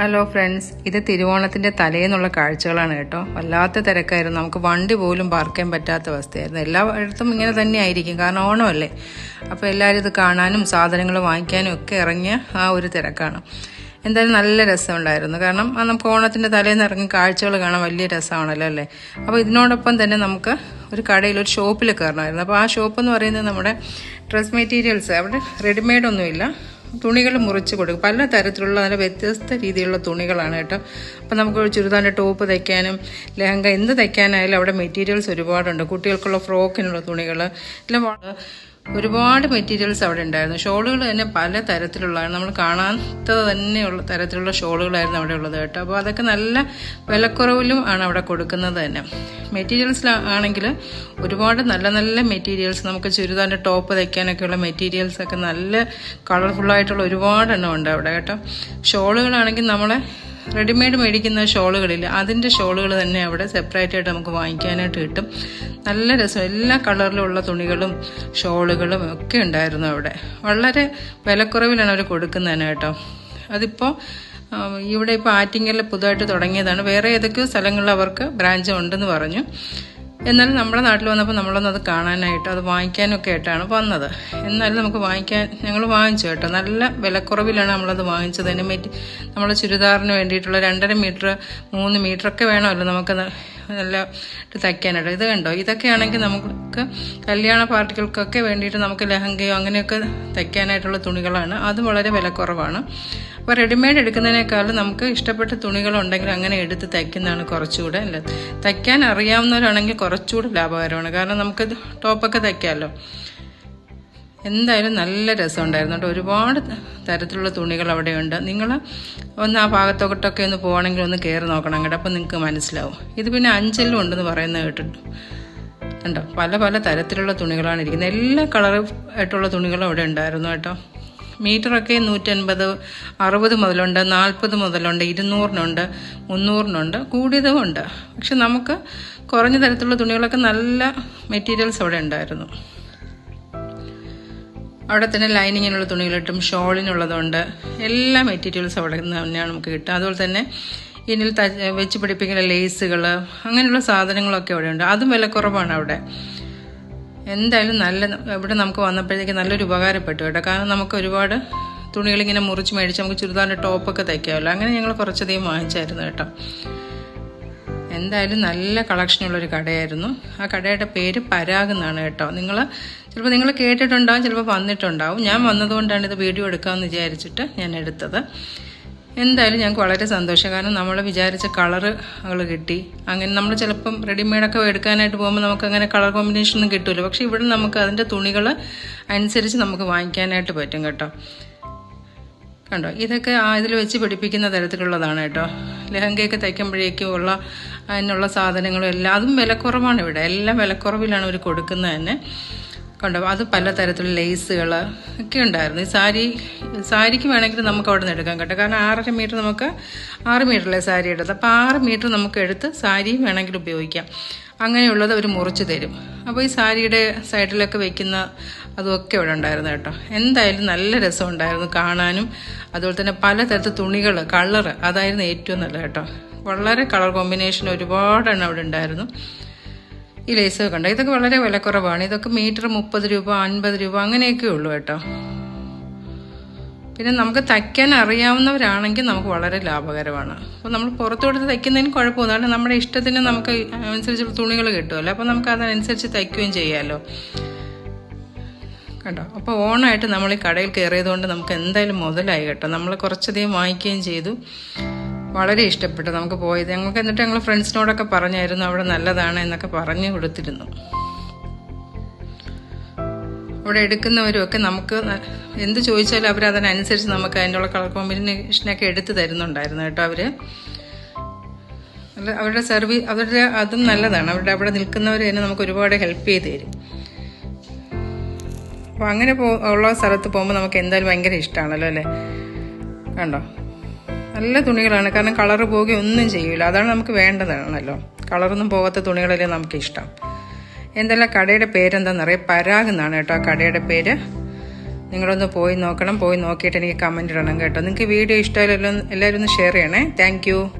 Hello friends ഇത് തിരുവോണത്തിന്റെ തലേന്നുള്ള കാഴ്ചകളാണ് കേട്ടോ. വല്ലാത്ത തിരക്കായിരുന്നു. നമുക്ക് വണ്ടി പോലും പാർക്ക് ചെയ്യാൻ പറ്റാത്ത അവസ്ഥയായിരുന്നു. എല്ലായിടത്തും ഇങ്ങനെ തന്നെ ആയിരിക്കും. കാരണം ഓണമല്ലേ? അപ്പോൾ എല്ലാവരും ഇത് കാണാനും സാധനങ്ങൾ വാങ്ങിക്കാനും ഒക്കെ ഇറങ്ങിയ ആ ഒരു തിരക്കാണ്. എന്തായാലും നല്ല രസമുണ്ടായിരുന്നു. കാരണം നമുക്ക് ഓണത്തിന്റെ തലേന്ന് ഇറങ്ങി കാഴ്ചകൾ കാണാൻ വലിയ രസമാണല്ലോ അല്ലേ? അപ്പോൾ ഇതിനോടൊപ്പം തന്നെ നമുക്ക് ഒരു കടയിൽ ഒരു ഷോപ്പിൽ കയറണമായിരുന്നു അപ്പോൾ ആ ഷോപ്പ് എന്ന് പറയുന്നത് നമ്മുടെ ഡ്രസ് മെറ്റീരിയൽസ് അവിടെ റെഡിമെയ്ഡ് ഒന്നുമില്ല. തുണികൾ മുറിച്ച് കൊടുക്കും. പല തരത്തിലുള്ള നല്ല വ്യത്യസ്ത രീതിയിലുള്ള തുണികളാണ് കേട്ടോ. അപ്പം നമുക്ക് ചുരിദാറിന്റെ ടോപ്പ് തയ്ക്കാനും ലെഹങ്ക എന്ത് തയ്ക്കാനായാലും അവിടെ മെറ്റീരിയൽസ് ഒരുപാടുണ്ട്. കുട്ടികൾക്കുള്ള ഫ്രോക്കിനുള്ള തുണികൾ എല്ലാം ഒരുപാട് മെറ്റീരിയൽസ് അവിടെ ഉണ്ടായിരുന്നു. ഷോളുകൾ തന്നെ പല തരത്തിലുള്ളതാണ്. നമ്മൾ കാണാത്തത് തന്നെയുള്ള തരത്തിലുള്ള ഷോളുകളായിരുന്നു അവിടെ ഉള്ളത് കേട്ടോ. അപ്പോൾ അതൊക്കെ നല്ല വിലക്കുറവിലും ആണ് അവിടെ കൊടുക്കുന്നത് തന്നെ. മെറ്റീരിയൽസ് ആണെങ്കിൽ ഒരുപാട് നല്ല നല്ല മെറ്റീരിയൽസ് നമുക്ക് ചുരിദാറിന്റെ ടോപ്പ് തയ്ക്കാനൊക്കെയുള്ള മെറ്റീരിയൽസ് ഒക്കെ നല്ല കളർഫുള്ളായിട്ടുള്ള ഒരുപാട് എണ്ണം ഉണ്ട് അവിടെ കേട്ടോ. ഷോളുകളാണെങ്കിൽ നമ്മളെ റെഡിമെയ്ഡ് മേടിക്കുന്ന ഷോളുകളില്ല അതിന്റെ ഷോളുകൾ തന്നെ അവിടെ സെപ്പറേറ്റ് ആയിട്ട് നമുക്ക് വാങ്ങിക്കാനായിട്ട് കിട്ടും. നല്ല രസം. എല്ലാ കളറിലുള്ള തുണികളും ഷോളുകളും ഒക്കെ ഉണ്ടായിരുന്നു അവിടെ. വളരെ വിലക്കുറവിലാണ് അവർ കൊടുക്കുന്നതിന് കേട്ടോ. അതിപ്പോൾ ഇവിടെ ഇപ്പോൾ ആറ്റിങ്ങലിൽ പുതുതായിട്ട് തുടങ്ങിയതാണ്. വേറെ ഏതൊക്കെയോ സ്ഥലങ്ങളിൽ അവർക്ക് ബ്രാഞ്ച് ഉണ്ടെന്ന് പറഞ്ഞു. എന്നാലും നമ്മുടെ നാട്ടിൽ വന്നപ്പോൾ നമ്മളൊന്നത് കാണാനായിട്ട് അത് വാങ്ങിക്കാനൊക്കെ ആയിട്ടാണ് വന്നത്. എന്നാലും നമുക്ക് വാങ്ങിക്കാൻ ഞങ്ങൾ വാങ്ങിച്ചു കേട്ടോ. നല്ല വിലക്കുറവിലാണ് നമ്മളത് വാങ്ങിച്ചത്. അതിന് മെറ്റി നമ്മളെ ചുരിദാറിന് വേണ്ടിയിട്ടുള്ള രണ്ടര മീറ്റർ മൂന്ന് മീറ്ററൊക്കെ വേണമല്ലോ നമുക്ക് നല്ല തയ്ക്കാനായിട്ട്. ഇത് കണ്ടോ? ഇതൊക്കെയാണെങ്കിൽ നമുക്ക് കല്യാണ പാർട്ടികൾക്കൊക്കെ വേണ്ടിയിട്ട് നമുക്ക് ലഹങ്കയോ അങ്ങനെയൊക്കെ തയ്ക്കാനായിട്ടുള്ള തുണികളാണ്. അതും വളരെ വിലക്കുറവാണ്. അപ്പോൾ റെഡിമെയ്ഡ് എടുക്കുന്നതിനേക്കാളും നമുക്ക് ഇഷ്ടപ്പെട്ട തുണികളുണ്ടെങ്കിൽ അങ്ങനെ എടുത്ത് തയ്ക്കുന്നതാണ് കുറച്ചുകൂടെ അല്ല തയ്ക്കാൻ അറിയാവുന്നവരാണെങ്കിൽ കുറച്ചുകൂടെ ലാഭകരമാണ്. കാരണം നമുക്ക് ടോപ്പൊക്കെ തയ്ക്കാമല്ലോ. എന്തായാലും നല്ല രസമുണ്ടായിരുന്നു കേട്ടോ. ഒരുപാട് തരത്തിലുള്ള തുണികൾ അവിടെയുണ്ട്. നിങ്ങൾ ഒന്ന് ആ ഭാഗത്തോട്ടൊക്കെ ഒന്ന് പോകണമെങ്കിൽ ഒന്ന് കയറി നോക്കണം കേട്ടോ അപ്പം നിങ്ങൾക്ക് മനസ്സിലാവും. ഇത് പിന്നെ അഞ്ചലും ഉണ്ടെന്ന് പറയുന്നത് കേട്ടിട്ടു കണ്ടോ? പല പല തരത്തിലുള്ള തുണികളാണ് ഇരിക്കുന്നത്. എല്ലാ കളർ ആയിട്ടുള്ള തുണികളും അവിടെ ഉണ്ടായിരുന്നു കേട്ടോ. മീറ്ററൊക്കെ നൂറ്റൻപത് അറുപത് മുതലുണ്ട് നാൽപ്പത് മുതലുണ്ട് ഇരുന്നൂറിനുണ്ട് മുന്നൂറിനുണ്ട് കൂടിയതും ഉണ്ട്. പക്ഷെ നമുക്ക് കുറഞ്ഞ തരത്തിലുള്ള തുണികളൊക്കെ നല്ല മെറ്റീരിയൽസ് അവിടെ ഉണ്ടായിരുന്നു. അവിടെ തന്നെ ലൈനിങ്ങിനുള്ള തുണികൾ കിട്ടും ഷോളിനുള്ളതുണ്ട്. എല്ലാ മെറ്റീരിയൽസും അവിടെ നിന്ന് തന്നെയാണ് നമുക്ക് കിട്ടുക. അതുപോലെ തന്നെ ഇതിൽ വെച്ച് പിടിപ്പിക്കുന്ന ലേസുകൾ അങ്ങനെയുള്ള സാധനങ്ങളൊക്കെ അവിടെ ഉണ്ട് അതും വിലക്കുറവാണ് അവിടെ. എന്തായാലും നല്ല ഇവിടെ നമുക്ക് വന്നപ്പോഴത്തേക്ക് നല്ലൊരു ഉപകാരപ്പെട്ടു കേട്ടോ. കാരണം നമുക്ക് ഒരുപാട് തുണികളിങ്ങനെ മുറിച്ച് മേടിച്ച് നമുക്ക് ചുരിദാറിന്റെ ടോപ്പൊക്കെ തയ്ക്കാമല്ലോ. അങ്ങനെ ഞങ്ങൾ കുറച്ചധികം വാങ്ങിച്ചായിരുന്നു കേട്ടോ. എന്തായാലും നല്ല കളക്ഷനുള്ളൊരു കടയായിരുന്നു. ആ കടയുടെ പേര് പരാഗ് എന്നാണ് കേട്ടോ. നിങ്ങൾ ചിലപ്പോൾ നിങ്ങൾ കേട്ടിട്ടുണ്ടാവും ചിലപ്പോൾ വന്നിട്ടുണ്ടാവും. ഞാൻ വന്നതുകൊണ്ടാണ് ഇത് വീഡിയോ എടുക്കാമെന്ന് വിചാരിച്ചിട്ട് ഞാൻ എടുത്തത്. എന്തായാലും ഞങ്ങൾക്ക് വളരെ സന്തോഷം. കാരണം നമ്മൾ വിചാരിച്ച കളറ് അവൾ കിട്ടി. അങ്ങനെ നമ്മൾ ചിലപ്പം റെഡിമെയ്ഡൊക്കെ എടുക്കാനായിട്ട് പോകുമ്പോൾ നമുക്ക് അങ്ങനെ കളർ കോമ്പിനേഷൻ ഒന്നും കിട്ടുമല്ലോ പക്ഷേ ഇവിടെ നമുക്ക് അതിന്റെ തുണികൾ അനുസരിച്ച് നമുക്ക് വാങ്ങിക്കാനായിട്ട് പറ്റും കേട്ടോ. കണ്ടോ? ഇതൊക്കെ ഇതിൽ വെച്ച് പിടിപ്പിക്കുന്ന തരത്തിലുള്ളതാണ് കേട്ടോ. ലെഹങ്കയൊക്കെ തയ്ക്കുമ്പോഴേക്കും ഉള്ള അതിനുള്ള സാധനങ്ങളും എല്ലാം അതും വിലക്കുറവാണ് ഇവിടെ. എല്ലാം വിലക്കുറവിലാണ് ഇവർ കൊടുക്കുന്നത് തന്നെ. കണ്ടോ? അത് പല തരത്തിലുള്ള ലേസുകൾ ഒക്കെ ഉണ്ടായിരുന്നു. ഈ സാരി സാരിക്ക് വേണമെങ്കിൽ നമുക്ക് അവിടെ നിന്ന് എടുക്കാം കേട്ടോ. കാരണം ആറര മീറ്റർ നമുക്ക് ആറ് മീറ്ററിലെ സാരി എടുത്ത് അപ്പോൾ ആറ് മീറ്റർ നമുക്ക് എടുത്ത് സാരിയും വേണമെങ്കിൽ ഉപയോഗിക്കാം. അങ്ങനെയുള്ളത് അവർ മുറിച്ച് തരും. അപ്പോൾ ഈ സാരിയുടെ സൈഡിലൊക്കെ വെക്കുന്ന അതൊക്കെ ഇവിടെ ഉണ്ടായിരുന്നു കേട്ടോ. എന്തായാലും നല്ല രസം ഉണ്ടായിരുന്നു കാണാനും. അതുപോലെ തന്നെ പലതരത്തിൽ തുണികൾ കളറ് അതായിരുന്നു ഏറ്റവും നല്ലത് കേട്ടോ. വളരെ കളർ കോമ്പിനേഷൻ ഒരുപാടെണ്ണം അവിടെ ഉണ്ടായിരുന്നു. ഈ ലേസൊക്കെ കണ്ടോ? ഇതൊക്കെ വളരെ വിലക്കുറവാണ്. ഇതൊക്കെ മീറ്റർ മുപ്പത് രൂപ അൻപത് രൂപ അങ്ങനെയൊക്കെ ഉള്ളൂ കേട്ടോ. പിന്നെ നമുക്ക് തയ്ക്കാൻ അറിയാവുന്നവരാണെങ്കിൽ നമുക്ക് വളരെ ലാഭകരമാണ്. അപ്പോൾ നമ്മൾ പുറത്തു കൊടുത്ത് തയ്ക്കുന്നതിന് കുഴപ്പമൊന്നും കാരണം നമ്മുടെ ഇഷ്ടത്തിന് നമുക്ക് അനുസരിച്ചുള്ള തുണികൾ കിട്ടുമല്ലോ. അപ്പോൾ നമുക്ക് അതനുസരിച്ച് തയ്ക്കുകയും ചെയ്യാമല്ലോ കേട്ടോ അപ്പോൾ ഓണായിട്ട് നമ്മൾ ഈ കടയിൽ കയറിയതുകൊണ്ട് നമുക്ക് എന്തായാലും മുതലായി കേട്ടോ. നമ്മൾ കുറച്ചധികം വാങ്ങിക്കുകയും ചെയ്തു. വളരെ ഇഷ്ടപ്പെട്ടു. നമുക്ക് പോയത്. ഞങ്ങൾക്ക് എന്നിട്ട് ഞങ്ങൾ ഫ്രണ്ട്സിനോടൊക്കെ പറഞ്ഞായിരുന്നു. അവിടെ നല്ലതാണ് എന്നൊക്കെ പറഞ്ഞു കൊടുത്തിരുന്നു. അവിടെ എടുക്കുന്നവരും ഒക്കെ നമുക്ക് എന്ത് ചോദിച്ചാലും അവർ അതിനനുസരിച്ച് നമുക്ക് അതിനുള്ള കളർ കോമ്പിനേഷനൊക്കെ എടുത്ത് തരുന്നുണ്ടായിരുന്നു കേട്ടോ അവർ അവരുടെ സർവീസ് അവരുടെ അതും നല്ലതാണ്. അവരുടെ അവിടെ നിൽക്കുന്നവർ തന്നെ നമുക്ക് ഒരുപാട് ഹെൽപ്പ് ചെയ്ത് തരും. അപ്പോൾ അങ്ങനെ ഉള്ള സ്ഥലത്ത് പോകുമ്പോൾ നമുക്ക് എന്തായാലും ഭയങ്കര ഇഷ്ടമാണല്ലോ അല്ലേ? കണ്ടോ? നല്ല തുണികളാണ്. കാരണം കളറ് പോകുകയൊന്നും ചെയ്യില്ല അതാണ് നമുക്ക് വേണ്ടതാണല്ലോ. കളറൊന്നും പോകാത്ത തുണികളല്ലേ നമുക്ക് ഇഷ്ടം. എന്തെല്ലാം കടയുടെ പേരെന്താണെന്നറിയാം പരാഗ് എന്നാണ് കേട്ടോ ആ കടയുടെ പേര്. നിങ്ങളൊന്ന് പോയി നോക്കണം. പോയി നോക്കിയിട്ട് എനിക്ക് കമന്റ് ഇടണം കേട്ടോ. നിങ്ങൾക്ക് വീഡിയോ ഇഷ്ടമായാലും എല്ലാവരും ഒന്ന് ഷെയർ ചെയ്യണേ. താങ്ക്